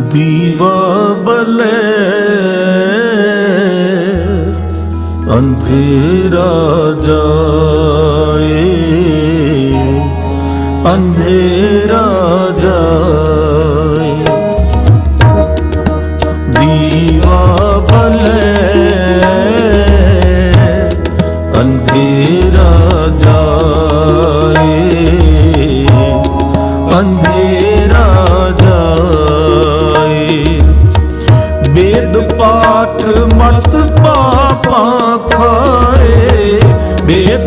ਦੀਵਾ ਬਲੇ ਅੰਧੇਰਾ ਜਾਏ ਅੰਧੇਰਾ ਜਾਏ।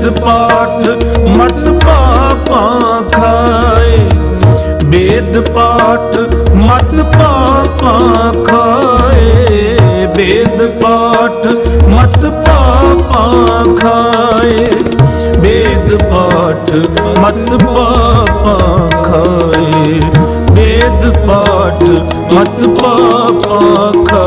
ਵੇਦ ਪਾਠ ਮਤ ਪਾਪਾ ਖਾਏ। ਵੇਦ ਪਾਠ ਮਤ ਪਾਪਾ ਖਾਏ। ਵੇਦ ਪਾਠ ਮਤ ਪਾਪਾ ਖਾਏ। ਵੇਦ ਪਾਠ ਮਤ ਪਾਪਾ ਖਾਏ। ਵੇਦ ਪਾਠ ਮਤ ਪਾਪਾ ਖਾਏ।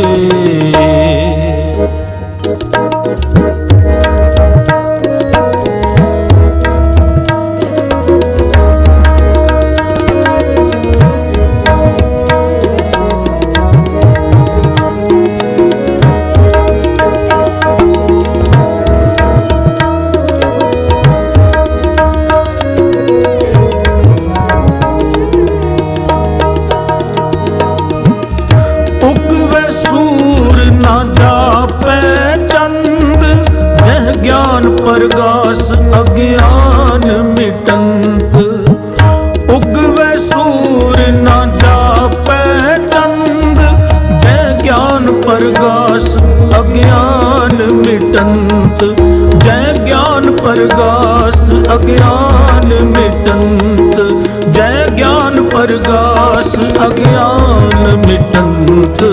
ਗਿਆਨ ਅਗਿਆਨ ਮਿਟੰਤ, ਉਗਵੇ ਸੂਰ ਨਾ ਜਾਪੈ ਚੰਦ। ਜੈ ਗਿਆਨ ਪ੍ਰਗਾਸ ਅਗਿਆਨ ਮਿਟੰਤ, ਜੈ ਗਿਆਨ ਪ੍ਰਗਾਸ ਅਗਿਆਨ ਮਿਟੰਤ। ਜੈ ਗਿਆਨ ਪ੍ਰਗਾਸ ਅਗਿਆਨ ਮਿਟੰਤ।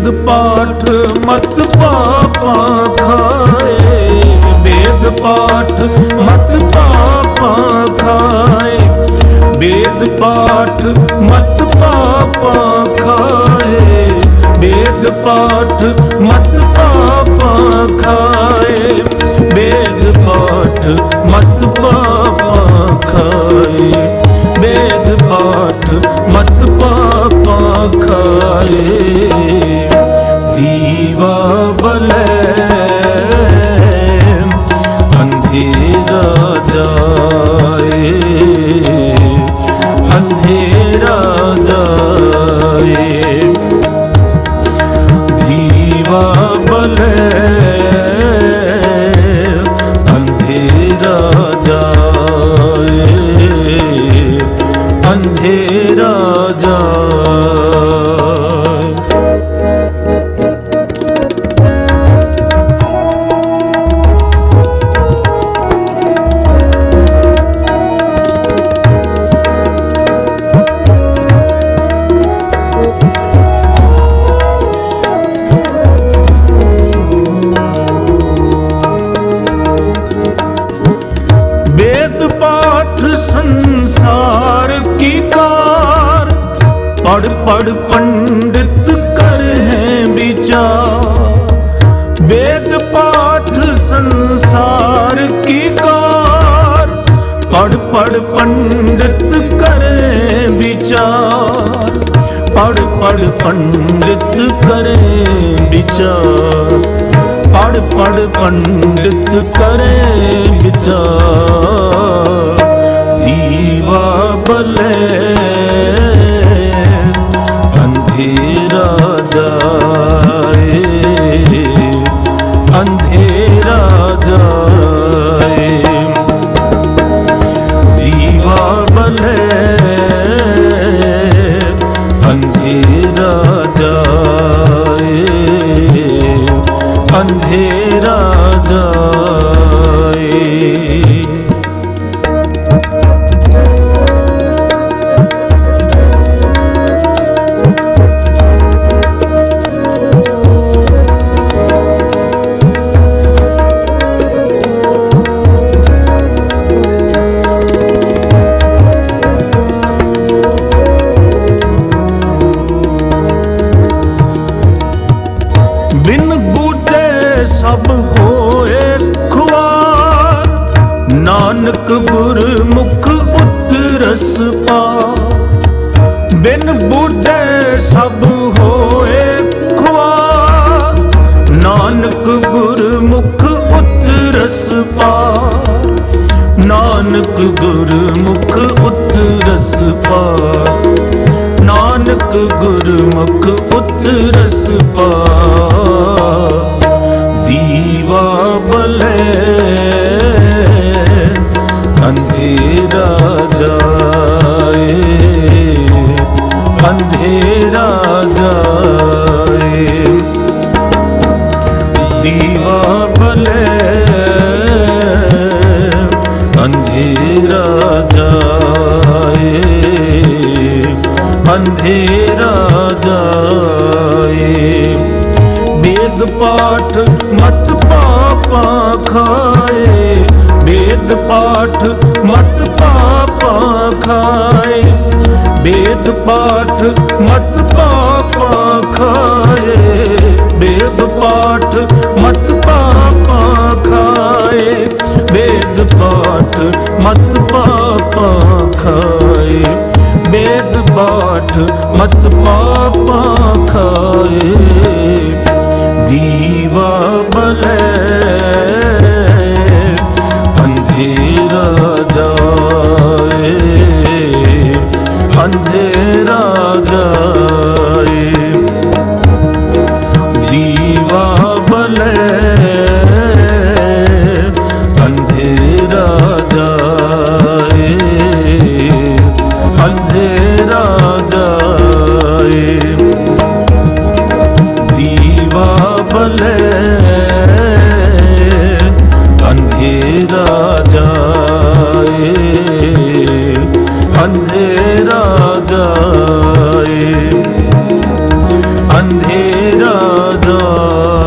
ਵੇਦ ਪਾਠ ਮਤ ਪਾਪਾ ਖਾਏ। ਵੇਦ ਪਾਠ ਮਤ ਪਾਪਾ ਖਾਏ। ਵੇਦ ਪਾਠ ਮਤ ਪਾਪਾ ਖਾਏ। ਵੇਦ ਪਾਠ ਮਤ ਪਾਪਾ ਖਾਏ। ਵੇਦ ਪਾਠ ਮਤ ਪਾਪਾ ਖਾਏ। ਦੀਵਾ ਬਲੇ ਅੰਧੇਰਾ ਜਾਏ ਅੰਧੇਰਾ ਜਾਏ ਦੀਵਾ ਬਲੇ पढ़ पढ़ पंडित कर हैं विचार वेद पाठ संसार की कार पढ़ पढ़ पंडित करें विचार पढ़ पढ़ पंडित करें विचार पढ़ पढ़ पंडित करें विचार दीवा बले ਨਾਨਕ ਗੁਰਮੁਖ ਉਤਰਸ ਪਾ। ਬਿਨ ਬੁੱਧੇ ਸਭ ਹੋਏ ਖਵਾ ਨਾਨਕ ਗੁਰਮੁਖ ਉਤਰਸ ਪਾ। ਨਾਨਕ ਗੁਰਮੁਖ ਉਤਰਸ ਪਾ। ਨਾਨਕ ਗੁਰਮੁਖ ਉਤਰਸ ਪਾ। ਦੀਵਾ ਬਲੇ ਅੰਧੇਰਾ ਜਾਏ ਅੰਧੇਰਾ ਜਾਏ। ਦੀਵਾ ਬਲੇ ਅੰਧੇਰਾ ਜਾਏ ਅੰਧੇਰਾ ਜਾਏ। ਵੇਦ ਪਾਠ ਮਤ ਪਾਪਾ ਖਾਏ। ਵੇਦ ਪਾਠ ਮਤ ਪਾਪਾ ਖਾਏ। ਵੇਦ ਪਾਠ ਮਤ ਪਾਪਾ ਖਾਏ। ਵੇਦ ਪਾਠ ਮਤ ਪਾਪਾ ਖਾਏ। ਵੇਦ ਪਾਠ ਮਤ ਅੰਧੇਰਾ ਜਾਏ ਅੰਧੇਰਾ ਜਾਏ